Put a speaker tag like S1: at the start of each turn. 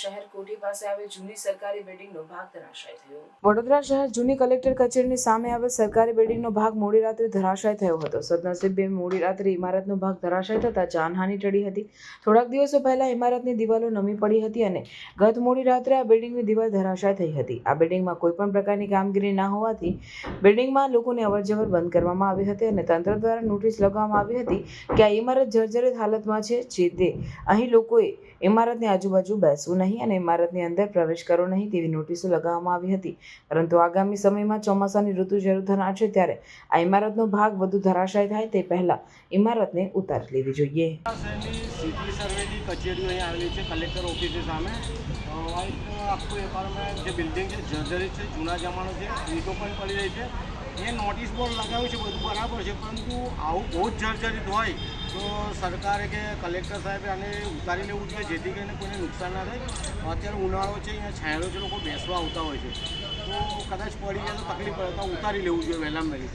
S1: શહેર કોઠી પાસે આવેલ જૂની સરકારી બિલ્ડિંગનો ભાગ ધરાશાય થયો. વડોદરા શહેર જૂની કલેક્ટર કચેરીની સામે આવેલ સરકારી બિલ્ડિંગનો ભાગ મોડી રાત્રે ધરાશાય થયો હતો. સદનસીબે મોડી રાત્રે ઇમારતનો ભાગ ધરાશાય થતા જાનહાનિ ટળી હતી. થોડાક દિવસો પહેલા ઇમારતની દિવાલો નમી પડી હતી અને ગત મોડી રાત્રે આ બિલ્ડિંગની દિવાલ ધરાશાય થઈ હતી. આ બિલ્ડિંગમાં કોઈ પણ પ્રકારની કામગીરી ના હોવાથી બિલ્ડિંગમાં લોકોની અવરજવર બંધ કરવામાં આવી હતી અને તંત્ર દ્વારા નોટિસ લગાવવામાં આવી હતી કે આ ઇમારત જર્જરિત હાલતમાં છે, જે તે અહીં લોકોએ ઇમારતની આજુબાજુ બેસવું નહીં. અને ઇમારતની અંદર પ્રવેશ કરવો નહીં તેવી નોટિસો લગાવવામાં આવી હતી. પરંતુ આગામી સમયમાં ચોમાસાની ઋતુ શરૂ થનાર છે ત્યારે આ ઇમારતનો ભાગ વધુ ધરાશાય થાય તે પહેલા ઇમારતને ઉતારી લેવી જોઈએ.
S2: સર્વેની કચેરીઓ અહીં છે કલેક્ટર ઓફિસની સામે આખું જે બિલ્ડિંગ છે, જર્જરી છે, જૂના જમાનો છે, ઈટો પણ પડી રહી છે. એ નોટિસ બોર્ડ લગાવ્યું છે બધું બરાબર છે, પરંતુ આવું બહુ જ જર્જરિત હોય તો સરકારે કે કલેક્ટર સાહેબે આને ઉતારી લેવું જોઈએ, જેથી કરીને કોઈને નુકસાન ના થાય. અત્યારે ઉનાળો છે, અહીંયા છાંયડો છે, લોકો બેસવા આવતા હોય છે. તો કદાચ પડી જાય તો તકલીફ પડે, તો ઉતારી લેવું જોઈએ વહેલામાં વહેલી